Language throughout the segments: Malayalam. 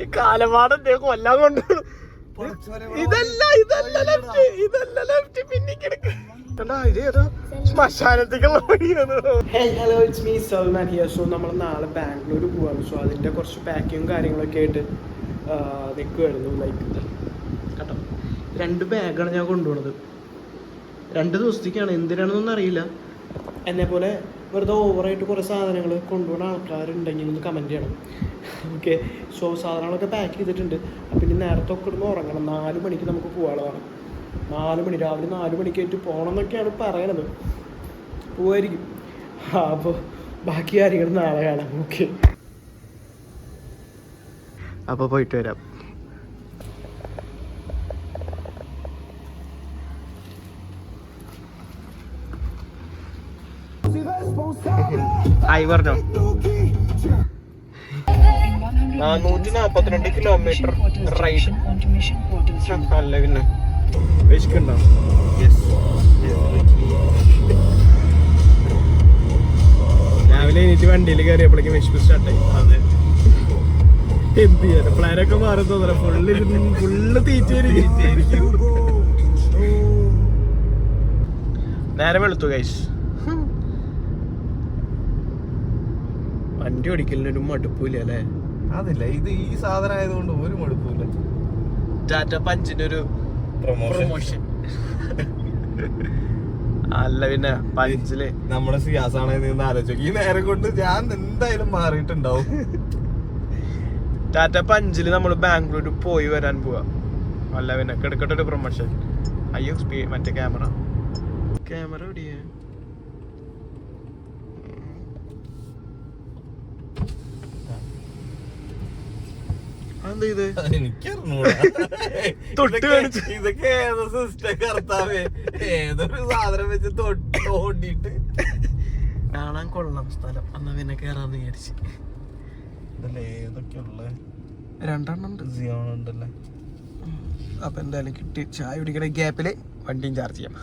ഈ കാലപാടം കൊല്ലാൻ കൊണ്ട് ഇതല്ല ഇതല്ല ലെഫ്റ്റ് ഇതല്ല ലെഫ്റ്റ് പിന്നെ കിടക്ക്. കണ്ടാ ഇത് ഏതോ ശ്മശാനത്തേക്കുള്ള വഴിയാണ് hello it's me Salman here so നമ്മൾ നാളെ ബാംഗ്ലൂർ പോവാണ്. സോ അതിന്റെ കുറച്ച് പാക്കിങ്ങും കാര്യങ്ങളൊക്കെ ആയിട്ട് നിൽക്കുമായിരുന്നു ലൈക്ക് കേട്ടോ. രണ്ട് ബാഗാണ് ഞാൻ കൊണ്ടുപോണത്. രണ്ട് ദിവസത്തേക്കാണ്. എന്തിനാണെന്നൊന്നും അറിയില്ല. എന്നെ പോലെ വെറുതെ ഓവറായിട്ട് കുറേ സാധനങ്ങൾ കൊണ്ടുപോകുന്ന ആൾക്കാരുണ്ടെങ്കിൽ ഒന്ന് കമന്റ് ചെയ്യണം. ഓക്കെ സോ സാധനങ്ങളൊക്കെ പാക്ക് ചെയ്തിട്ടുണ്ട്. അപ്പം ഇനി നേരത്തെ ഒക്കെ ഇടുന്ന ഉറങ്ങണം. നാല് മണിക്ക് നമുക്ക് പോകാനുള്ളതാണ് നാല് മണി രാവിലെ നാല് മണിക്കായിട്ട് പോകണം എന്നൊക്കെയാണ് പറയണത്. പോവായിരിക്കും. അപ്പോൾ ബാക്കി കാര്യങ്ങൾ നാളെ കാണാം. ഓക്കെ അപ്പോൾ പോയിട്ട് വരാം. ആയി പറഞ്ഞോ. നാനൂറ്റി നാപ്പത്തിരണ്ട് കിലോമീറ്റർ റൈഡ് അല്ല പിന്നെ? വിശക്കുണ്ടോ രാവിലെ എനിക്ക് വണ്ടിയിൽ കയറിയപ്പോഴേക്കും വിശപ്പ് സ്റ്റാർട്ടായി. അതെ. എന്ത് ചെയ്യാൻ പ്ലാനൊക്കെ മാറി തോന്നല ഫുള്ള് ഫുള്ള് തീറ്റ നേരെ വെളുത്തു ഗൈസ് വണ്ടി ഓടിക്കലിന് ഒരു മടുപ്പില്ല അല്ലേ? അതില്ല ഇത് ഈ സാധനം ആയതുകൊണ്ട് ഒരു മടുപ്പില്ല. ടാറ്റ പഞ്ചിന്റെ ഒരു പ്രൊമോഷൻ അല്ല പിന്നെ പഞ്ചിൽ നമ്മുടെ സിയാസാണ് നിന്ന് ആലോചിക്കും. ഈ നേരം കൊണ്ട് ഞാൻ എന്തായാലും മാറിയിട്ടുണ്ടാവും. ടാറ്റ പഞ്ചിൽ നമ്മൾ ബാംഗ്ലൂർ പോയി വരാൻ പോവാ. അല്ല പിന്നെ കിടക്കട്ടെ ഒരു പ്രൊമോഷൻ അയ്യോ മറ്റേ ക്യാമറ ക്യാമറ എവിടെയാ? അതെന്താ ഇത് എനിക്കറിഞ്ഞൂടാ. തൊട്ട് ഇതൊക്കെ- കാണിച്ച്. ഇതൊക്കെ ഏതോ സിസ്റ്റം കർത്താവേ. ഏതൊരു സാധനം വെച്ച് തൊട്ട് ഓടിയിട്ട്. കാണാൻ കൊള്ളാം സ്ഥലം. എന്നാ പിന്നെ കേറാന്ന് വിചാരിച്ച്. ഇതല്ലേ ഏതൊക്കെയുള്ള രണ്ടെണ്ണം ഉണ്ട്. സിയോൺ ഉണ്ടല്ലേ? അപ്പൊ എന്തായാലും കിട്ടി. ചായ കുടിക്കണ ഗ്യാപ്പിൽ വണ്ടിയും ചാർജ് ചെയ്യാം.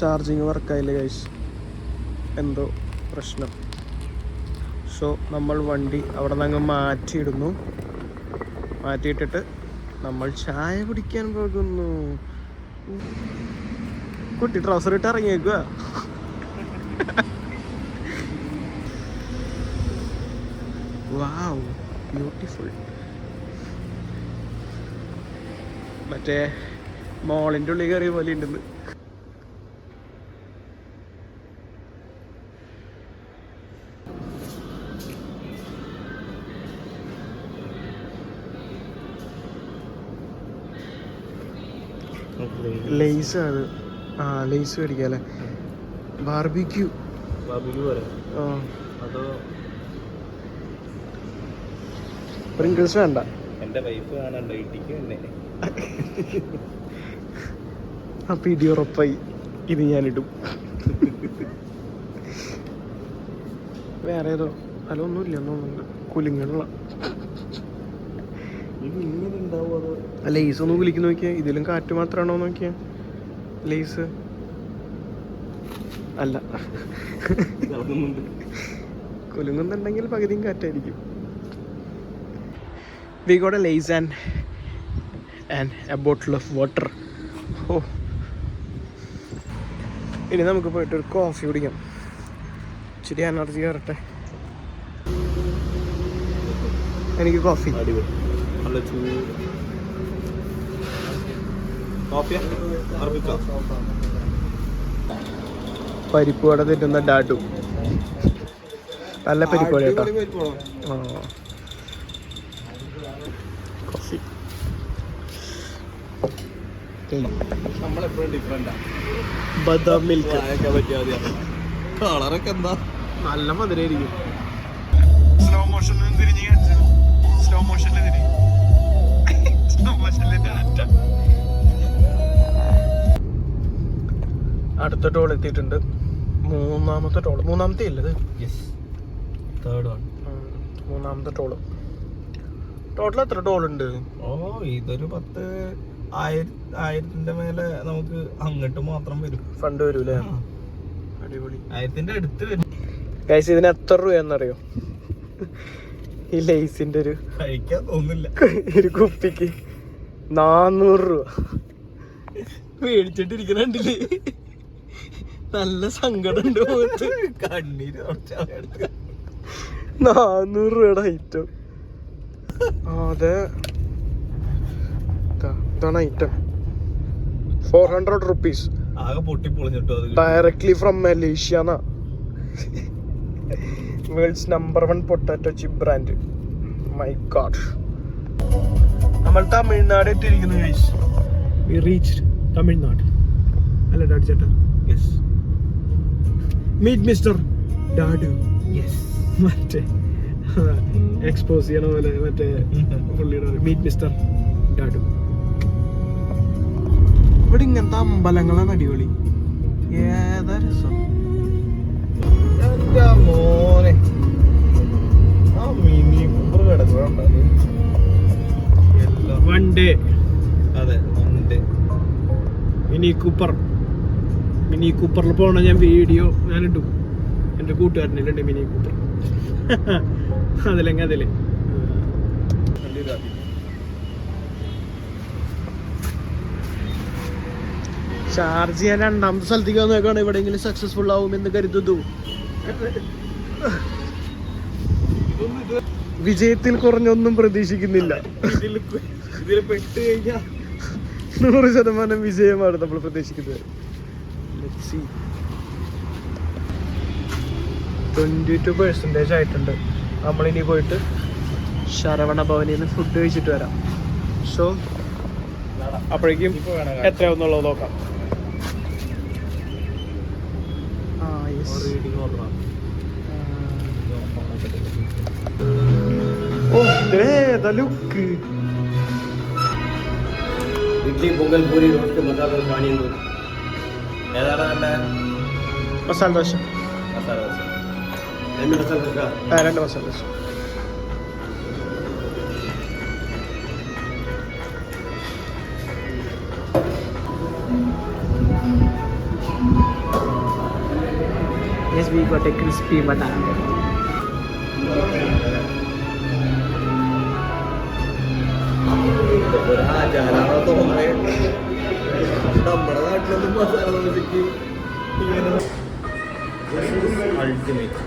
ചാർജിങ് വർക്കായില്ല ഗൈസ് എന്തോ പ്രശ്നം. സോ നമ്മൾ വണ്ടി അവിടെ നിന്ന് അങ്ങ് മാറ്റിയിടുന്നു. മാറ്റിയിട്ടിട്ട് നമ്മൾ ചായ പിടിക്കാൻ പോകുന്നു. കുട്ടി ട്രൗസർ ഇട്ട് ഇറങ്ങിയേക്കുക വാവ് ബ്യൂട്ടിഫുൾ മറ്റേ മോളിന്റെ ഉള്ളിൽ കയറിയ പോലെ ഉണ്ടെന്ന്. ലേസ് അത് ആ ലേസ് മേടിക്കാം അല്ലേ ബാർബിക്യൂ പ്രിങ്കിൾസ് വേണ്ട. എന്റെ വൈഫ് കാണണ്ട ഇടിക്കും എന്നെ. ആ ഇടി ഉറപ്പായി. ഇത് ഞാനിടും. വേറെ ഏതോ? അല്ല ഒന്നുമില്ല. കുലുങ്ങുള്ള ഇത് ഇങ്ങനെ ഉണ്ടാവും അതോ ലേസ് ഒന്ന് വിളിക്കു നോക്കിയാ. ഇതിലും കാറ്റ് മാത്രമാണോ നോക്കിയാ. ലേസ് അല്ല. കൊലുങ്ങുന്നുണ്ടെങ്കിൽ കുലുങ്ങുന്നുണ്ടെങ്കിൽ പകുതിയും കാറ്റായിരിക്കും. We got a Lay's and and a bottle of water oh ഇനി നമുക്ക് പോയിട്ട് ഒരു കോഫി കുടിക്കാം. ഇച്ചിരി എനർജി കയറട്ടെ എനിക്ക് കോഫി അടിപൊളി. നല്ല ചൂട് പരിപ്പ് വട തെറ്റുന്ന ഡാഡു. നല്ല പരിപ്പ് വട കേട്ടോ. കോഫി. ബദാം മിൽക്ക്. കളറൊക്കെ എന്താ? നല്ല മധുരമായിരിക്കും സ്ലോ മോഷനിൽ തിരിഞ്ഞ് സ്ലോ മോഷനിൽ തിരി സ്ലോ മോഷനിൽ അടുത്ത ടോൾ എത്തിയിട്ടുണ്ട്. മൂന്നാമത്തെ ടോൾ മൂന്നാമത്തെ ഇല്ലത് തേർഡ് വൺ മൂന്നാമത്തെ ടോൾ ടോട്ടൽ എത്ര ടോൾ ഉണ്ട്? ഓ ഇതൊരു പത്ത് ആയിര ആയിരത്തിന്റെ മേലെ നമുക്ക് അങ്ങോട്ട് മാത്രം വരും. ഫണ്ട് വരൂലേ അടിപൊളി. ആയിരത്തിന്റെ അടുത്ത് വരും. ഗൈസ് ഇതിന് എത്ര രൂപയെന്നറിയോ ഈ ലൈസിന്റെ ഒരു കഴിക്കാൻ തോന്നില്ല ഒരു കുപ്പിക്ക്. നാന്നൂറ് രൂപ. മേടിച്ചിട്ടിരിക്കണില്ലേ നല്ല സങ്കടം ഉണ്ട് മുഖത്ത് കണ്ണീര് നാന്നൂറ് രൂപയുടെ ഐറ്റം അതെ. ഇതാ, ഇതാണ് ഐറ്റം ഫോർ ഹൺഡ്രഡ് റുപ്പീസ് ആകെ പൊട്ടി പൊളിഞ്ഞിട്ടോ അത് ഡയറക്ട്ലി ഫ്രം മലേഷ്യ എന്നാ world's number one potato chip brand my god നമ്മൾ തമിഴ്നാട് എത്തിയിരിക്കുന്നു ഗൈസ് വി റീച്ച് തമിഴ്നാട്. അല്ല ഡാഡി ചേട്ടാ? Yes meet mister Dadu. Yes മറ്റേ എക്സ്പോസ് ചെയ്യണ പോലെ മറ്റേ പുള്ളിയുടെ മീറ്റ് മിസ്റ്റർ ഡാഡു. ഇവിടെ ഇങ്ങനത്തെ അമ്പലങ്ങളാണ് അടിപൊളി. ഏതാ രസം. മോനെ. ആ മിനി കൂപ്പർ വൺ ഡേ അതെ one day Mini Cooper. Mini കൂപ്പറിൽ പോണ ഞാൻ വീഡിയോ ഞാൻ ഇട്ടു എന്റെ കൂട്ടുകാരനിലുണ്ട് മിനി കൂപ്പർ. അതിലെങ്കിൽ അതിലെ. ചാർജ് ചെയ്യാൻ രണ്ടാമത്തെ സ്ഥലത്തേക്ക് വന്നേക്കാണ് എവിടെയെങ്കിലും സക്സസ്ഫുൾ ആവും എന്ന് കരുതുന്നു വിജയത്തിൽ കുറഞ്ഞൊന്നും പ്രതീക്ഷിക്കുന്നില്ല. ഇതിൽ പെട്ട് കഴിഞ്ഞാൽ നൂറ് ശതമാനം വിജയമാണ് നമ്മൾ പ്രതീക്ഷിക്കുന്നത്. ട്വന്റി ടു പെർസെന്റേജ് ആയിട്ടുണ്ട്. നമ്മളിനി പോയിട്ട് ശരവണ ഭവനിൽ നിന്ന് ഫുഡ് കഴിച്ചിട്ട് വരാം. സോ അപ്പോഴേക്കും എത്രയാവുന്നുള്ളത് നോക്കാം. ഓ ഇതേതാ ലുക്ക്. ഇഡ്ലി പൊങ്കൽ പൂരി റോസ്റ്റ് മസാല പാനിയും ഏതാണ് കണ്ട മസാല ദോശ മസാല ദോശ രണ്ട് മസാല ദോശ ആ രണ്ട് masala dosa Yes, we got a crispy banana. നമ്മുടെ നാട്ടിലൊന്നും മസാല ഇങ്ങനെ അൾട്ടിമേറ്റ്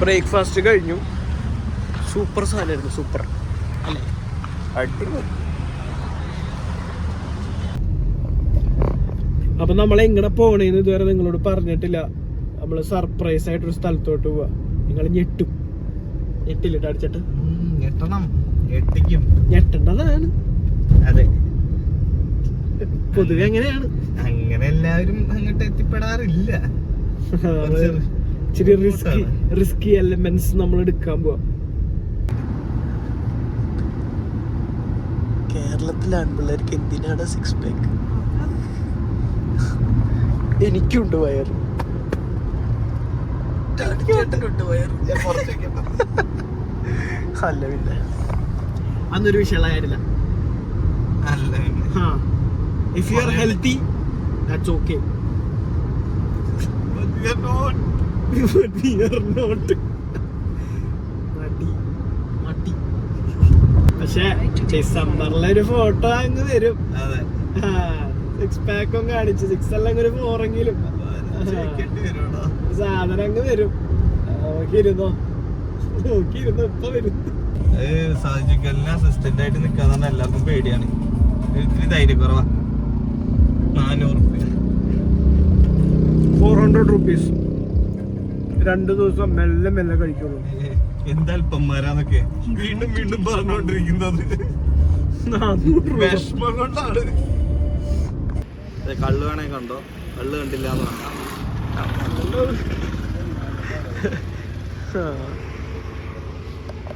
ബ്രേക്ക്ഫാസ്റ്റ് കഴിഞ്ഞു. സൂപ്പർ സാധനമായിരുന്നു സൂപ്പർ. അടിപൊളി. അപ്പൊ നമ്മൾ എങ്ങനെ പോകണേന്ന് ഇതുവരെ നിങ്ങളോട് പറഞ്ഞിട്ടില്ല. നമ്മൾ സർപ്രൈസ് ആയിട്ടൊരു സ്ഥലത്തോട്ട് പോവാ. നിങ്ങൾ ഞെട്ടും. ഞെട്ടില്ലിട്ട് അടിച്ചിട്ട്? ഞെട്ടണം. ഞെട്ടിക്കും. ഞെട്ടേണ്ടതാണ് അതെ. പൊതുവെ അങ്ങനെയാണ്. അങ്ങനെ എല്ലാവരും അങ്ങോട്ട് എത്തിപ്പെടാറില്ല. ഇച്ചിരി റിസ്കി റിസ്കി എലമെന്റ്സ് നമ്മൾ എടുക്കാൻ പോവാ. കേരളത്തിലെ ആൺപിള്ളേർക്ക് എന്തിനാണ് സിക്സ് പാക്ക് എനിക്കുണ്ട് വയർ. അല്ല പിന്നെ. അന്നൊരു വിഷയമുള്ള കാര്യമില്ല അല്ല if you are healthy that's okay But we are not. we are not. മടി മടി. പക്ഷെ ഡിസംബറിലെ ഒരു ഫോട്ടോ അങ്ങ് വരും അതെ. സിക്സ് പാക്കും കാണിച്ച്. സിക്സ് എല്ലാം ഒരു ഫോറെങ്കിലും? സാധനം അങ്ങ് വരും. നോക്കിയിരുന്നോ? നോക്കിയിരുന്നോ? ഇപ്പൊ വരും. അസിസ്റ്റന്റ് ആയിട്ട് നിൽക്കാന്ന് എല്ലാവർക്കും പേടിയാണ്. ഇത്തിരി ധൈര്യക്കുറവാ. നാനൂറ് റുപ്യ. ഫോർ ഹൺഡ്രഡ് റുപ്പീസ് രണ്ട് ദിവസം മെല്ലെ മെല്ലെ കഴിക്കുള്ളൂ. എന്തൽപ്പന്മാരാന്നൊക്കെ വീണ്ടും വീണ്ടും പറഞ്ഞുകൊണ്ടിരിക്കുന്നത് രൂപ. വിഷമം കൊണ്ടാണ്. കള്ള് വേണേ കണ്ടോ? കള്ള് കണ്ടില്ല എന്ന് ആ.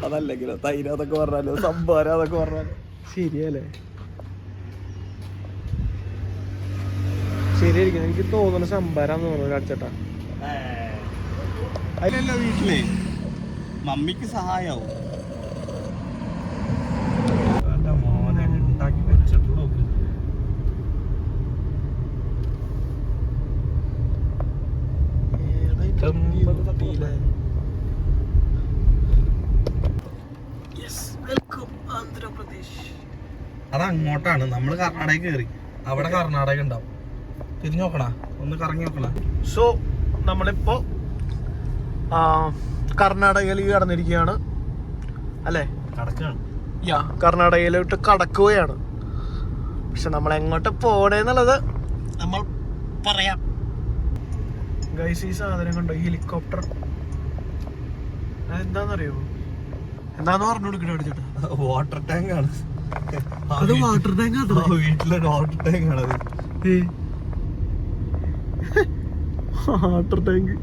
അതല്ലെങ്കിലോ തൈര അതൊക്കെ പറഞ്ഞാലോ സംഭാരം അതൊക്കെ പറഞ്ഞാലോ. ശരിയല്ലേ? ശരിയായിരിക്കും. എനിക്ക് തോന്നുന്ന സംഭാരാന്ന് തോന്നുന്നു അടിച്ചട്ടാ അതിലല്ല വീട്ടിലേ മമ്മിക്ക് സഹായാവും ആന്ധ്രാപ്രദേശ് അത് അങ്ങോട്ടാണ്. നമ്മൾ കർണാടക കയറി അവിടെ കർണാടക ഉണ്ടാവും. തിരിഞ്ഞു നോക്കണ. ഒന്ന് കറങ്ങി നോക്കണ. സോ നമ്മളിപ്പോ കർണാടകയിലേക്ക് കടന്നിരിക്കുകയാണ്. അല്ലേ? യാ കർണാടകയിലോട്ട് കടക്കുകയാണ്. പക്ഷെ നമ്മൾ എങ്ങോട്ട് പോണേന്നുള്ളത് നമ്മൾ പറയാം. ഗൈസ് ഈ സാധനം കണ്ടോ? ഈ ഹെലികോപ്റ്റർ എന്താന്നറിയോ എന്താന്ന് പറഞ്ഞു കൊടുക്കണ അടിച്ചിട്ട് വാട്ടർ ടാങ്ക് ആണ്. അത് വാട്ടർ ടാങ്ക് വീട്ടിലെ വാട്ടർ ടാങ്ക് ആണ് അത്. വാട്ടർ ടാങ്ക്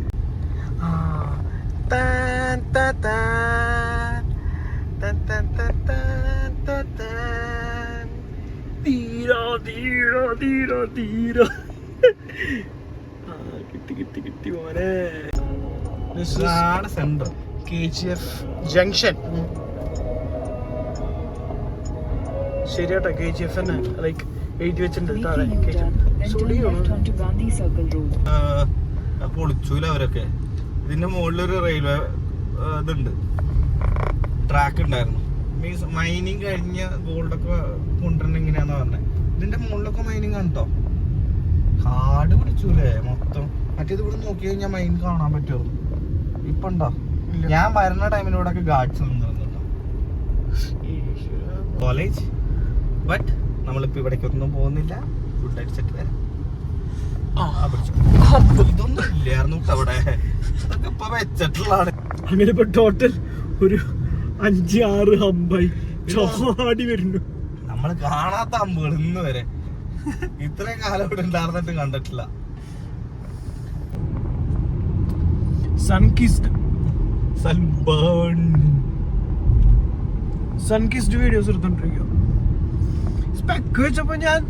തീരാ തീരാ തീരാ തീരാ കിട്ടി കിട്ടി കിട്ടി മോനെ. Centre K G F junction ശരിയാട്ടോ കെ ജി എഫ് തന്നെ ലൈക്ക് എഴുതി വെച്ചിട്ടുണ്ട് താഴെ. പൊളിച്ചൂല അവരൊക്കെ. ഇതിന്റെ മുകളിലൊരു റെയിൽവേ ഇതുണ്ട്. ട്രാക്ക് ഉണ്ടായിരുന്നു. മീൻസ് മൈനിങ് കഴിഞ്ഞ ഗോൾഡൊക്കെ കൊണ്ടുവരണം എങ്ങനെയാന്ന് പറഞ്ഞത് ഇതിന്റെ മുകളിലൊക്കെ മൈനിങ് ആണ് കേട്ടോ കാട് പിടിച്ചൂലേ മൊത്തം. മറ്റേത് ഇവിടെ നോക്കി കഴിഞ്ഞാൽ മൈൻ കാണാൻ പറ്റുമോ ഇപ്പൊ ഉണ്ടോ? ഇല്ല. ഞാൻ വരുന്ന ടൈമിലൂടെ ഗാഡ്സ് നിന്നിരുന്നുണ്ടോ കോളേജ് ബട്ട് നമ്മളിപ്പോ ഇവിടേക്കൊന്നും പോകുന്നില്ല. ഫുഡ് അടിച്ചിട്ട് വരാം. ഇതൊന്നും ഇല്ലായിരുന്നു അവിടെ. ഇപ്പൊ വെച്ചിട്ടുള്ളതാണ്. അങ്ങനെ ഇപ്പൊ ടോട്ടൽ ഒരു അഞ്ച് ആറ് ഹമ്പായി ചോടി വരുന്നു. നമ്മൾ കാണാത്ത അമ്പുകൾ ഇന്ന് വരെ. ഇത്രയും കാലം ഇവിടെ ഉണ്ടായിരുന്നിട്ട് കണ്ടിട്ടില്ല. സൺകിസ്ഡ് സൺബേൺ സൺകിസ്റ്റ് വീഡിയോസ് എടുത്തോണ്ടിരിക്കുക സ്പെക്ക് വെച്ചപ്പോ ഞാൻ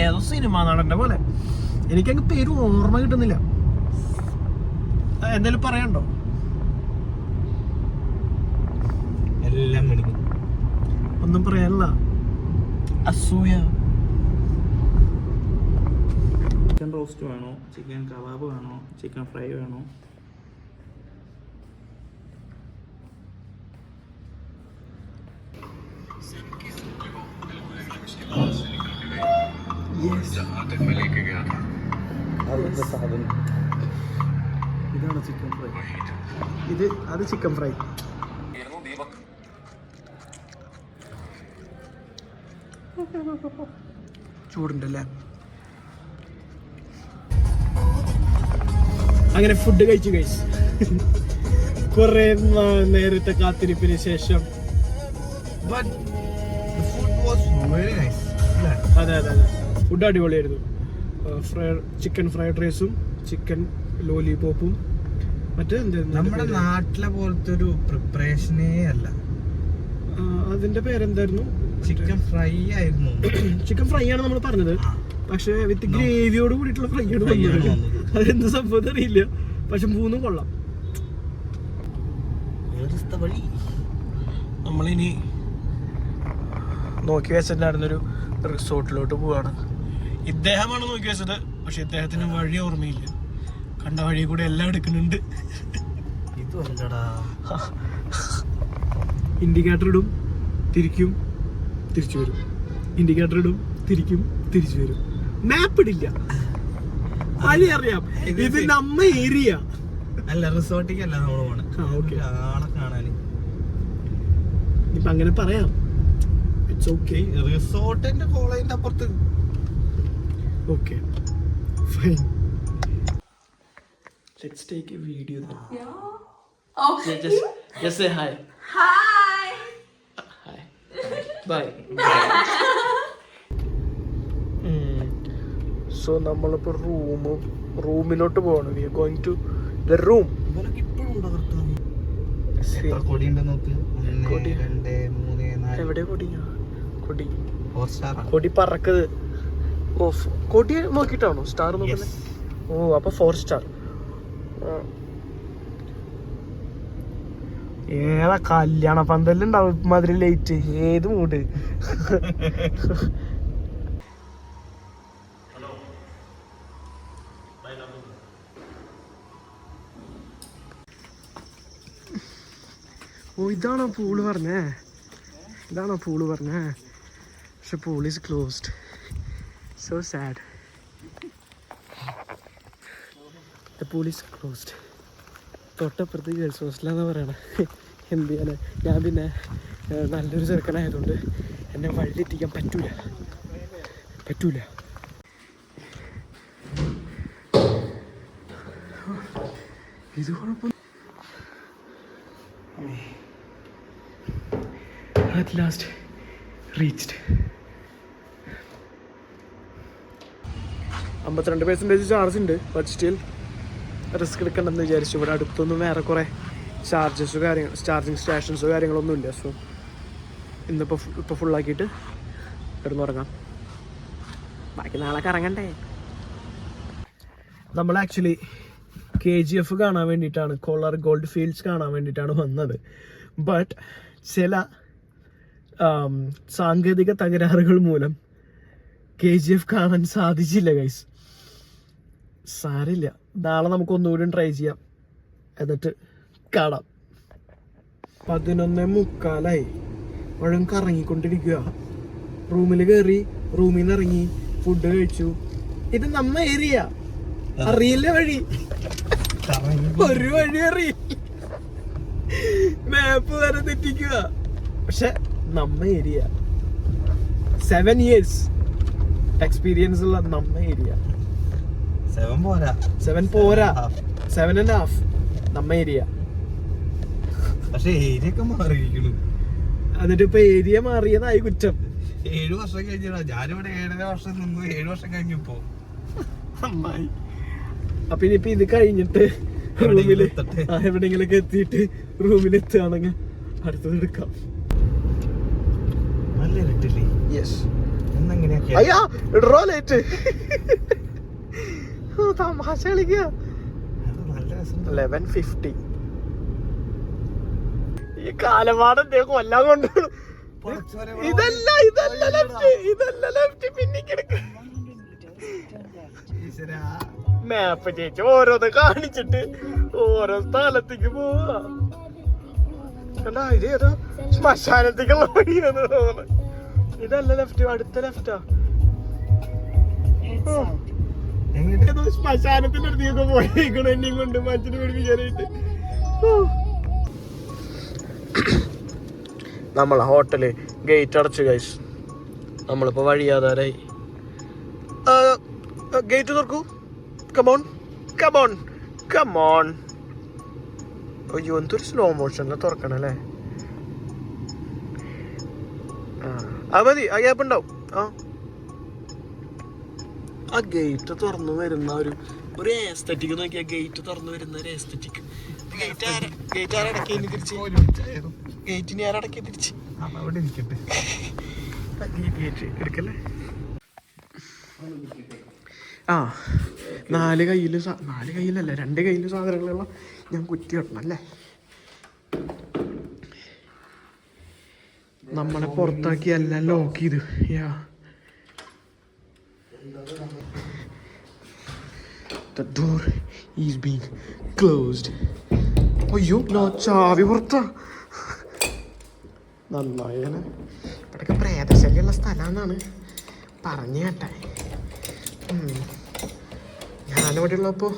ഏതോ സിനിമ നടന്റെ പോലെ. എനിക്കങ്ങ് പേര് ഓർമ്മ കിട്ടുന്നില്ല. എന്തായാലും പറയണ്ടോ എല്ലാം കിടക്കും ഒന്നും പറയാനല്ല. അസൂയ. ചിക്കൻ റോസ്റ്റ് വേണോ? ചിക്കൻ കബാബ് വേണോ? ചിക്കൻ ഫ്രൈ വേണോ? Chicken fry. ഇത് അത് ചിക്കൻ ഫ്രൈ. ചൂടുണ്ടല്ലേ? അങ്ങനെ ഫുഡ് കഴിച്ചു കഴിച്ചു കുറെ നേരത്തെ കാത്തിരിപ്പിന് ശേഷം? അതെ അതെ അതെ. ഫുഡ് അടിപൊളിയായിരുന്നു. ഫ്രൈ ചിക്കൻ ഫ്രൈഡ് റൈസും ചിക്കൻ ലോലിപോപ്പും മറ്റേ നമ്മുടെ? നാട്ടിലെ പോലത്തെ ഒരു പ്രിപ്പറേഷനേ അല്ല അതിന്റെ പേരെന്തായിരുന്നു? ചിക്കൻ ഫ്രൈ ആയിരുന്നു. ചിക്കൻ ഫ്രൈ ആണ് നമ്മൾ പറഞ്ഞത്. പക്ഷെ വിത്ത് ഗ്രേവിയോട് കൂടിയിട്ടുള്ള ഫ്രൈ ആണ് വന്നത്. അതെന്ത് സംഭവം അറിയില്ല പക്ഷെ മൂന്നും കൊള്ളാം. നമ്മളിനി നോക്കി വെച്ചിട്ടുണ്ടായിരുന്നൊരു റിസോർട്ടിലോട്ട് പോവാണ്. ഇദ്ദേഹമാണ് നോക്കി വെച്ചത് പക്ഷെ ഇദ്ദേഹത്തിന് വഴി ഓർമ്മയില്ല. കണ്ട വഴി കൂടെ എല്ലാം എടുക്കുന്നുണ്ട്. ഇൻഡിക്കേറ്റർ ഇടും തിരിക്കും തിരിച്ചു വരും. ഇൻഡിക്കേറ്റർ ഇടും തിരിക്കും തിരിച്ചു വരും. മാപ്പ് ഇടില്ല. വഴി അറിയാം ഇത് നമ്മ ഏരിയ അല്ല റിസോർട്ടിക്കല്ല നമ്മൾ പോണേ ആളെ കാണാന്. ഇപ്പൊ അങ്ങനെ പറയാം. ഇറ്റ്സ് ഓക്കെ റിസോർട്ടിന്റെ കോളേജിന്റെ അപ്പുറത്ത്. Okay fine let's take a video Okay. just just say hi. Hi. hi. Bye. So നമ്മളിപ്പോ റൂം റൂമിലോട്ട് പോകണം we are going to the room എവിടെ കൊടി? കൊടി. കൊടി പറക്കത് ഓ കൊടി നോക്കിയിട്ടാണോ? സ്റ്റാർ നോക്കുന്നത്? ഓ അപ്പൊ ഫോർ സ്റ്റാർ ഏതാ കല്യാണ പന്തലുണ്ടാവും മാതിരി ലൈറ്റ് ഏത് മൂട് ഓ ഇതാണോ പൂൾ പറഞ്ഞേ? ഇതാണോ പൂൾ പറഞ്ഞേ? പക്ഷെ pool is closed so sad the pool is closed തൊട്ടപ്പുറത്ത് ഗേൾസ് ഹോസ്റ്റലാന്ന് പറയണം. എന്ത് ചെയ്യാൻ ഞാൻ പിന്നെ നല്ലൊരു ചെറുക്കനായതുകൊണ്ട് എന്നെ വഴിയിലെത്തിക്കാൻ പറ്റൂല. പറ്റൂല. ഇത് കുഴപ്പം അറ്റ് ലാസ്റ്റ് റീച്ച്ഡ് അമ്പത്തിരണ്ട് പെർസെന്റേജ് ചാർജ് ഉണ്ട് ബട്ട് സ്റ്റിൽ റിസ്ക് എടുക്കണ്ടെന്ന് വിചാരിച്ചു. ഇവിടെ അടുത്തൊന്നും വേറെ കുറേ ചാർജസോ കാര്യങ്ങൾ ചാർജിങ് സ്റ്റേഷൻസോ കാര്യങ്ങളൊന്നും ഇല്ല. സോ ഇന്നിപ്പോൾ ഇപ്പോൾ ഫുള്ളാക്കിയിട്ട് കിടന്നുറങ്ങാം ബാക്കി നാളെ കറങ്ങണ്ടേ നമ്മൾ ആക്ച്വലി കെ ജി എഫ് കാണാൻ വേണ്ടിയിട്ടാണ് കോളർ ഗോൾഡ് ഫീൽഡ്സ് കാണാൻ വേണ്ടിയിട്ടാണ് വന്നത്. ബട്ട് ചില സാങ്കേതിക തകരാറുകൾ മൂലം കെ ജി എഫ് കാണാൻ സാധിച്ചില്ല ഗൈസ് സാരില്ല നാളെ നമുക്ക് ഒന്നുകൂടി ട്രൈ ചെയ്യാം. എന്നിട്ട് കാണാം. പതിനൊന്നേ മുക്കാലായി. മുഴുവൻ കറങ്ങിക്കൊണ്ടിരിക്കുക റൂമിൽ കയറി റൂമിൽ നിന്ന് ഇറങ്ങി ഫുഡ് കഴിച്ചു. ഇത് നമ്മ ഏരിയ അറിയില്ല വഴി. ഒരു വഴി അറിയില്ല. മാപ്പ് വരെ തെറ്റിക്കുക പക്ഷെ നമ്മ ഏരിയ സെവൻ ഇയേഴ്സ് എക്സ്പീരിയൻസ് ഉള്ള നമ്മ ഏരിയ സെവൻ പോരാ. സെവൻ പോരാ. സെവൻ ആൻഡ് ഹാഫ് നമ്മ ഏരിയ പക്ഷെ ഏരിയ ഒക്കെ മാറിയിരിക്കണു എന്നിട്ട് ഇപ്പൊ ഏരിയ മാറിയതായി കുറ്റം. ഏഴു വർഷം കഴിഞ്ഞാ ഞാനിവിടെ ഏഴര വർഷം നിന്നു. ഏഴു വർഷം കഴിഞ്ഞു ഇപ്പോ. അമ്മായി. അപ്പൊ ഇനിയിപ്പൊ ഇത് കഴിഞ്ഞിട്ട് റൂമിൽ റൂമിൽ. ആ, എത്തിയിട്ട് റൂമിൽ എത്തുകയാണെങ്കിൽ അടുത്തത് എടുക്കാം. നല്ല ഇരുട്ടില്ലേ? യെസ് എന്നെങ്ങനെയാ അയ്യാ ഇടറോ ലേറ്റ് തമാശ കളിക്കുക ലെവൻ ഫിഫ്റ്റി ഈ കാലപാടം എന്തേ കൊല്ലാൻ കൊണ്ട് ഇതല്ല ഇതല്ല ലെഫ്റ്റ് ഇതല്ല ലെഫ്റ്റ് പിന്നെ കിടക്ക് ഈശ്വരാ. മാപ്പ് ചേച്ചി ഓരോന്ന് കാണിച്ചിട്ട് ഓരോ സ്ഥലത്തേക്ക് പോവാ. കണ്ടാ ഇത് ഏതോ ശ്മശാനത്തേക്കുള്ള വഴിയാണ് ഇതല്ല ലെഫ്റ്റ് അടുത്ത ലെഫ്റ്റാ എങ്ങോട്ട്? ഏതോ ശ്മശാനത്തിന്റെ അടുത്തേക്ക് പോയേക്കണു. എന്നെയും കൊണ്ട് മച്ചിനെ പിടിപ്പിക്കാനായിട്ട്. നമ്മളെ ഹോട്ടൽ ഗേറ്റ് അടച്ചു ഗൈസ് നമ്മളിപ്പോ വഴിയാതാരായി ഗേറ്റ് തുറക്കൂ. Come on come on come on അയ്യോ എന്തൊരു സ്ലോ മോഷനിൽ തുറക്കണല്ലേ ആ അത് മതി. ആ ഗ്യാപ്പ് ഉണ്ടാവും. ആ. ആ ഗേറ്റ് തുറന്നു വരുന്ന ഒരു ഒരു ഏസ്തറ്റിക് നോക്കിയാ ഗേറ്റ് തുറന്നു വരുന്ന ഒരു ഏസ്തറ്റിക് ഗേറ്റ് ആര ഗേറ്റ് ആരടക്കി തിരിച്ച്? ഒരുമിച്ചായിരുന്നു. ഗേറ്റിനെ ആരടക്കി തിരിച്ച്? അമ്മ അവിടെ ഇരിക്കട്ടെ. ഗേറ്റ് എടുക്കല്ലേ? ആ നാല് കയ്യിൽ നാല് കയ്യിലല്ല രണ്ട് കയ്യിൽ സാധനങ്ങളുള്ള ഞാൻ കുറ്റി ഇടണം അല്ലേ? നമ്മളെ പുറത്താക്കി എല്ലാം ലോക്ക് ചെയ്തു. Yeah The door is being closed. അയ്യോ നോ ചാവി പുറത്താ. നന്നായാണ് ഇവിടെയൊക്കെ പ്രേതശല്യമുള്ള സ്ഥലമാണെന്നാണ് പറഞ്ഞു കേട്ടെ. ഞാനിവിടെ ഉള്ളപ്പോൾ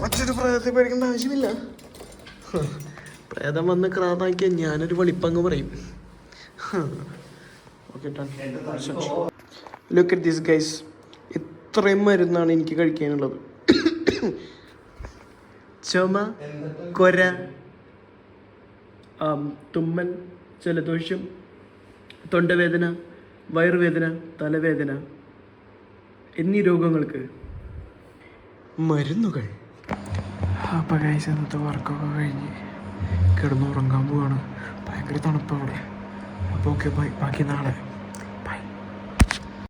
മറ്റൊരു പ്രേതത്തെ പേടിക്കേണ്ട ആവശ്യമില്ല. പ്രേതം വന്ന് ക്രാതാക്കിയാൽ ഞാനൊരു വെളിപ്പങ്ങ് പറയും. Okay look at this guys ഇത്രയും മരുന്നാണ് എനിക്ക് കഴിക്കാനുള്ളത്. ചുമ കൊര തുമ്മൽ ജലദോഷം തൊണ്ടവേദന വയറുവേദന തലവേദന എന്നീ രോഗങ്ങൾക്ക് മരുന്നുകൾ. അപ്പോൾ കഴിച്ച് ഇന്നത്തെ വർക്കൊക്കെ കഴിഞ്ഞ് കിടന്നുറങ്ങാൻ പോവാണ്. ഭയങ്കര തണുപ്പ് അവിടെ അപ്പോൾ ഓക്കെ ബൈ ബാക്കി നാളെ.